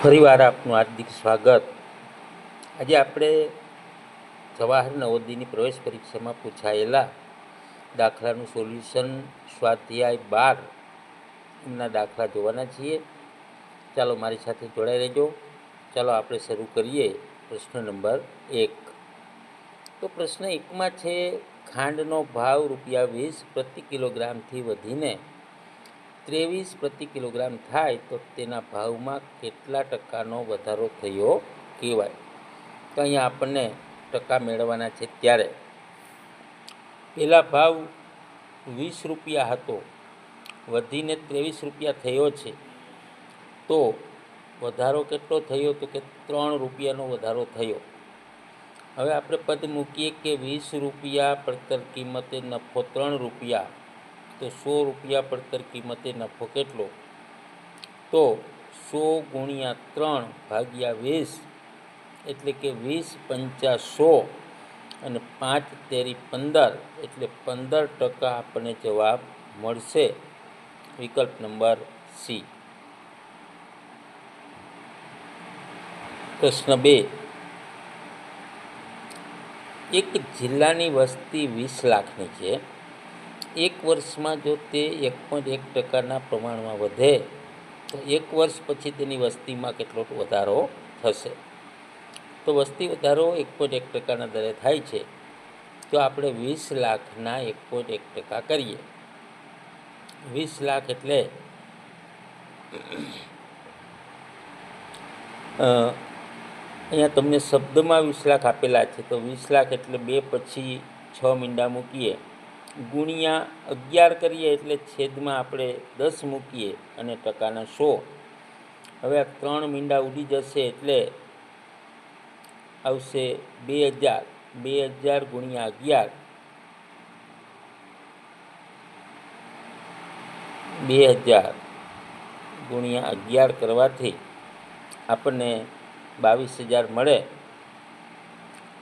ફરીવાર આપનું હાર્દિક સ્વાગત. આજે આપણે જવાહર નવોદયની પ્રવેશ પરીક્ષામાં પૂછાયેલા દાખલાનું સોલ્યુશન સ્વાધ્યાય બાર એમના દાખલા જોવાના છીએ. ચાલો મારી સાથે જોડાઈ રહેજો. ચાલો આપણે શરૂ કરીએ પ્રશ્ન નંબર એક. તો પ્રશ્ન એકમાં છે, ખાંડનો ભાવ રૂપિયા વીસ પ્રતિ કિલોગ્રામથી વધીને ત્રેવીસ પ્રતિ કિલોગ્રામ થાય તો તેના ભાવમાં કેટલા ટકાનો વધારો થયો કહેવાય. તો અહીંયા આપણને ટકા મેળવવાના છે ત્યારે. પહેલા ભાવ વીસ રૂપિયા હતો, વધીને ત્રેવીસ રૂપિયા થયો છે. તો વધારો કેટલો થયો તો કે ત્રણ રૂપિયાનો વધારો થયો. હવે આપણે પદ મૂકીએ કે વીસ રૂપિયા પડતર કિંમતે નફો ત્રણ રૂપિયા તો સો રૂપિયા પડતર કિંમતે નફો કેટલો? તો સો ગુણ્યા ત્રણ ભાગ્યા વીસ એટલે કે વીસ પંચા સો અને પાંચ તેરી પંદર એટલે પંદર ટકા આપણને જવાબ મળશે. વિકલ્પ નંબર સી. પ્રશ્ન બે. એક જિલ્લાની વસ્તી વીસ લાખની છે. એક વર્ષમાં જો તે એક પોઈન્ટ એક ટકાના પ્રમાણમાં વધે, તો એક વર્ષ પછી તેની વસ્તીમાં કેટલો વધારો થશે. તો વસ્તી વધારો એક પોઈન્ટ એક ટકાના દરે થાય છે. તો આપણે વીસ લાખના એક પોઈન્ટ એક ટકા કરીએ. વીસ લાખ એટલે અહીંયા તમને શબ્દમાં વીસ લાખ આપેલા છે. તો વીસ લાખ એટલે બે પછી છ મીંડા મૂકીએ. ગુણ્યા અગિયાર કરીએ એટલે છેદમાં આપણે દસ મૂકીએ અને ટકાના સો. હવે આ ત્રણ મીંડા ઉડી જશે એટલે આવશે બે હજાર. બે હજાર ગુણ્યા અગિયાર. બે હજાર ગુણ્યા અગિયાર કરવાથી આપણને બાવીસ હજાર મળે.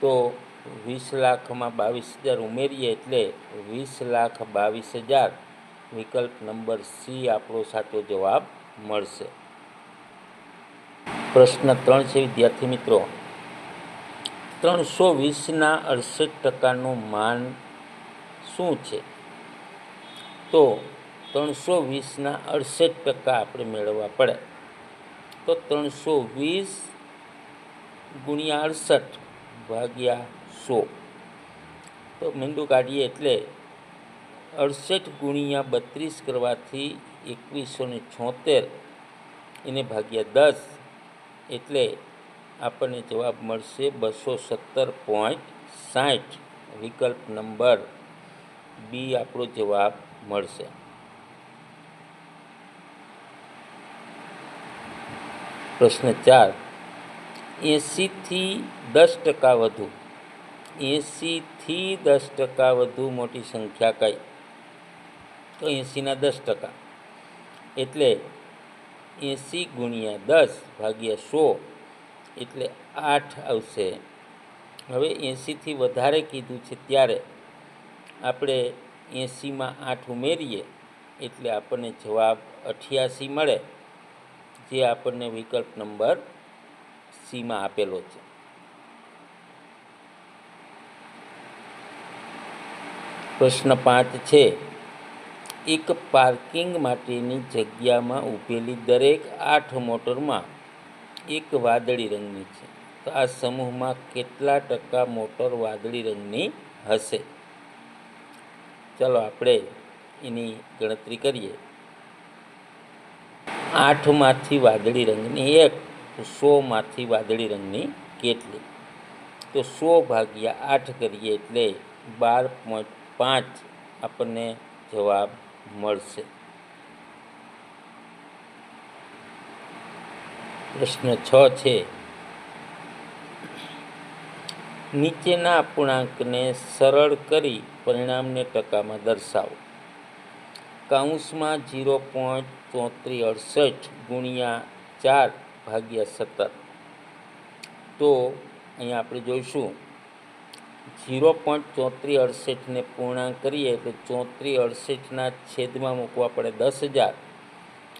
તો વીસ લાખમાં બાવીસ હજાર ઉમેરીએ એટલે વીસ લાખ બાવીસ હજાર વિકલ્પ નંબર સી આપણો સાચો જવાબ મળશે. પ્રશ્ન ત્રણ છે, વિદ્યાર્થી મિત્રો. ત્રણસો વીસના અડસઠ ટકાનું માન શું છે? તો ત્રણસો વીસના અડસઠ ટકા આપણે મેળવવા પડે. તો ત્રણસો વીસ ગુણ્યા અડસઠ ભાગ્યા સો તો મીંડું કાઢીએ એટલે અડસઠ ગુણ્યા બત્રીસ કરવાથી એકવીસો ને છોતેર, એને ભાગ્યા દસ, એટલે આપણને જવાબ મળશે બસો સત્તર પોઈન્ટ સાઠ વિકલ્પ નંબર બી આપણો જવાબ મળશે. પ્રશ્ન ચાર એંસીથી દસ ટકા વધુ એંસીથી દસ ટકા વધુ મોટી સંખ્યા કઈ? તો એંસીના દસ ટકા. એટલે એંસી ગુણ્યા દસ ભાગ્યા સો એટલે આઠ આવશે. હવે એંસીથી વધારે કીધું છે ત્યારે આપણે એંસીમાં આઠ ઉમેરીએ એટલે આપણને જવાબ અઠ્યાસી મળે, જે આપણને વિકલ્પ નંબર સીમાં આપેલો છે. પ્રશ્ન પાંચ છે. એક પાર્કિંગ માટેની જગ્યામાં ઊભેલી દરેક આઠ મોટરમાં એક વાદળી રંગની છે. તો આ સમૂહમાં કેટલા ટકા મોટર વાદળી રંગની હશે? ચાલો આપણે એની ગણતરી કરીએ. આઠમાંથી વાદળી રંગની એક સોમાંથી વાદળી રંગની કેટલી? તો સો ભાગ્યા આઠ કરીએ એટલે બાર પોઈન્ટ પાંચ આપણને જવાબ મળશે. પ્રશ્ન છ છે. નીચેના અપૂર્ણાંકને સરળ કરી પરિણામને ટકામાં દર્શાવો. કાઉન્સમાં જીરો પોઈન્ટ ચોત્રીસ અડસઠ ગુણ્યા ચાર ભાગ્યા સત્તર. તો અહીંયા આપણે જોઈશું. જીરો પોઈન્ટ ચોત્રીસ અડસઠને પૂર્ણાંક કરીએ એટલે ચોત્રીસ અડસઠના છેદમાં મૂકવા પડે દસ હજાર.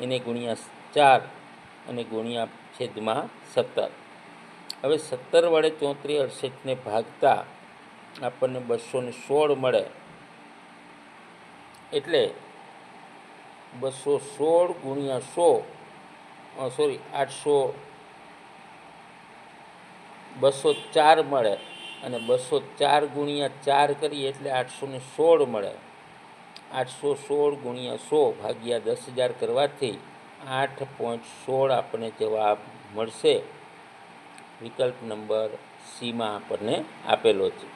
એને ગુણ્યા ચાર અને ગુણ્યા છેદમાં સત્તર. હવે સત્તર વડે ચોત્રીસ અડસઠને ભાગતા આપણને બસો ને સોળ મળે. એટલે બસો સોળ ગુણ્યા સો સોરી, આઠસો, બસો ચાર મળે. અને બસો ચાર ગુણ્યા ચાર કરીએ એટલે આઠસો ને સોળ મળે. આઠસો સોળ ગુણ્યા સો ભાગ્યા દસ હજાર કરવાથી આઠ પોઈન્ટ સોળ આપણને જવાબ મળશે. વિકલ્પ નંબર સીમાં આપણને આપેલો છે.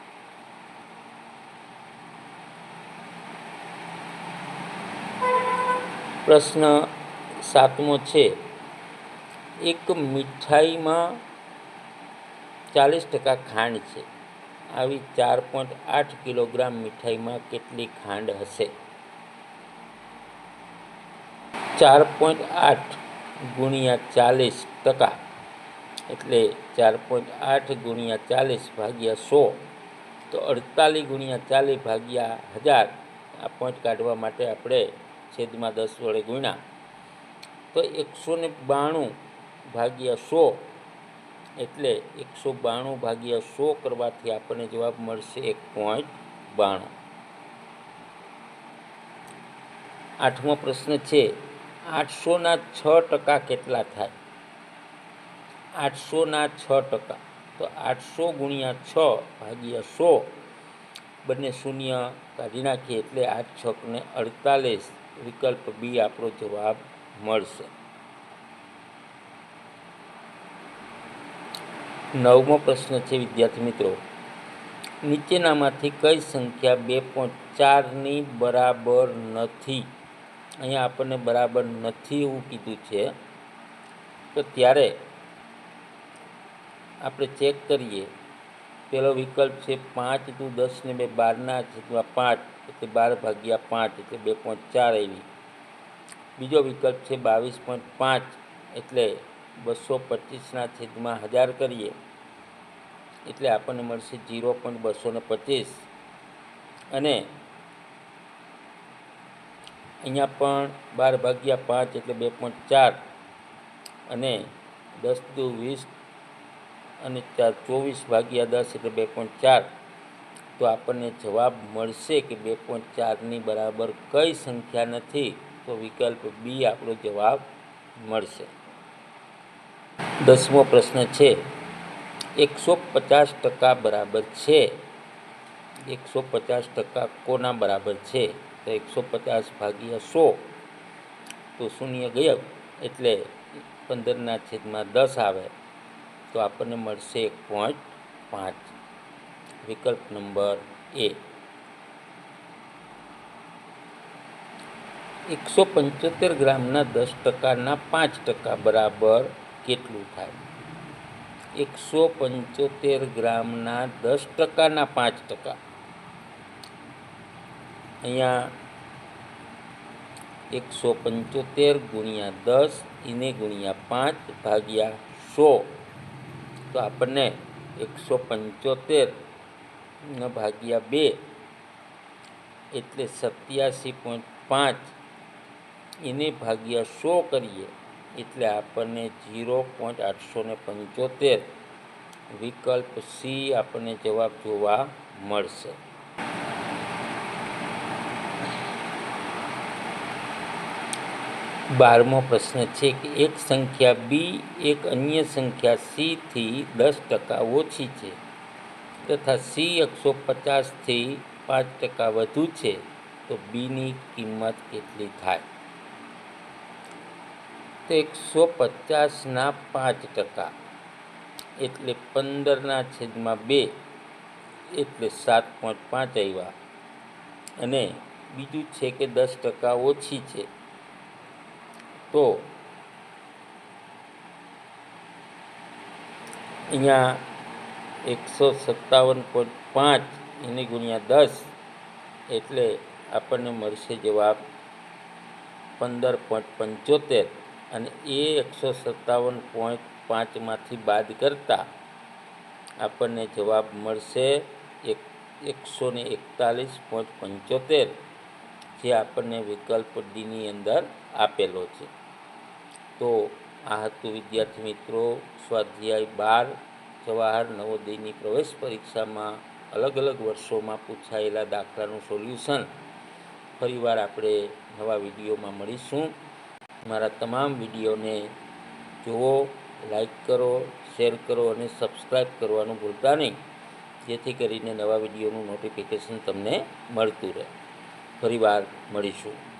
પ્રશ્ન સાતમો છે, એક મીઠાઈમાં ચાલીસ ટકા ખાંડ છે. આવી ચાર પોઈન્ટ આઠ કિલોગ્રામ મીઠાઈમાં કેટલી ખાંડ હશે? ચાર પોઈન્ટ આઠ ગુણ્યા ચાલીસ ટકા. એટલે ચાર પોઈન્ટ આઠ ગુણ્યા ચાલીસ ભાગ્યા સો, તો અડતાલીસ ગુણ્યા ચાલીસ ભાગ્યા હજાર, આ પોઈન્ટ કાઢવા માટે આપણે છેદમાં દસ વડે ગુણ્યા. તો એકસો ને બાણું ભાગ્યા સો એટલે એકસો બાણું ભાગ્યા સો કરવાથી આપણને જવાબ મળશે એક પોઈન્ટ બાણું. આઠમો પ્રશ્ન છે, આઠસોના છ ટકા કેટલા થાય? આઠસોના છ ટકા. તો આઠસો ગુણ્યા છ ભાગ્યા સો, બંને શૂન્ય કાઢી નાખીએ એટલે આઠ છકને અડતાલીસ. વિકલ્પ બી આપણો જવાબ મળશે. નવમો પ્રશ્ન છે, વિદ્યાર્થી મિત્રો. નીચેનામાંથી કઈ સંખ્યા બે પોઈન્ટ ચારની બરાબર નથી? અહીંયા આપણને બરાબર નથી એવું કીધું છે. તો ત્યારે આપણે ચેક કરીએ. પહેલો વિકલ્પ છે પાંચ ટુ દસ ને બે બારના છેદમાં પાંચ, એટલે બાર ભાગ્યા પાંચ, એટલે બે પોઈન્ટ ચાર આવી. બીજો વિકલ્પ છે બાવીસ પોઈન્ટ પાંચ, એટલે બસો પચીસના છેદમાં હજાર કરીએ, એટલે આપણને મળશે જીરો પોઈન્ટ બસો ને પચીસ. અને અહીંયા પણ બાર ભાગ્યા પાંચ એટલે બે પોઈન્ટ ચાર, અને દસ દુ વીસ અને ચાર ચોવીસ ભાગ્યા દસ એટલે બે પોઈન્ટ ચાર. તો આપણને જવાબ મળશે કે બે પોઈન્ટ ચારની બરાબર કઈ સંખ્યા નથી, તો વિકલ્પ બી આપણો જવાબ મળશે. દસમો પ્રશ્ન છે, એકસો પચાસ ટકા બરાબર છે. એકસો પચાસ ટકા કોના બરાબર છે? તો એકસો પચાસ ભાગ્યા સો, તો શૂન્ય ગયા એટલે પંદરના છેદમાં દસ આવે. તો આપણને મળશે એક પોઈન્ટ પાંચ. વિકલ્પ નંબર એ. એકસો પંચોતેર ગ્રામના દસ ટકાના પાંચ ટકા બરાબર કેટલું થાય? એકસો પંચોતેર ગ્રામના દસ ટકાના પાંચ ટકા. અહીંયા એકસો પંચોતેર ગુણ્યા દસ એને ગુણ્યા પાંચ ભાગ્યા સો. તો આપણને એકસો પંચોતેર ભાગ્યા બે એટલે સત્યાસી પોઈન્ટ પાંચ. એને ભાગ્યા સો કરીએ. એટલે આપણને જીરો પોઈન્ટ આઠસો ને પંચોતેર વિકલ્પ સી આપણને જવાબ જોવા મળશે. બારમો પ્રશ્ન છે કે એક સંખ્યા બી, એક અન્ય સંખ્યા સીથી દસ ટકા ઓછી છે તથા સી એકસો પચાસથી પાંચ ટકા વધુ છે તો બીની કિંમત કેટલી થાય? તો એકસો પચાસના પાંચ ટકા એટલે પંદરના છેદમાં બે એટલે સાત પોઈન્ટ પાંચ આવ્યા. અને બીજું છે કે દસ ટકા ઓછી છે. તો અહીંયા એકસો સત્તાવન પોઈન્ટ પાંચ એને ગુણ્યા દસ એટલે આપણને મળશે જવાબ પંદર પોઈન્ટ પંચોતેર. અને એ એકસો સત્તાવન પોઈન્ટ પાંચમાંથી બાદ કરતાં આપણને જવાબ મળશે એક, એકસો ને એકતાલીસ પોઈન્ટ પંચોતેર, જે આપણને વિકલ્પ ડીની અંદર આપેલો છે. તો આ હતું વિદ્યાર્થી મિત્રો, સ્વાધ્યાય બાર, જવાહર નવોદયની પ્રવેશ પરીક્ષામાં અલગ અલગ વર્ષોમાં પૂછાયેલા દાખલાનું સોલ્યુશન ફરીવાર આપણે નવા વિડીયોમાં મળીશું. મારા તમામ વિડીયોને જુઓ, લાઈક કરો, શેર કરો અને સબસ્ક્રાઈબ કરવાનું ભૂલતા નહીં. જેથી કરીને નવા વિડીયોનું નોટિફિકેશન તમને મળતું રહે. ફરીવાર મળીશું.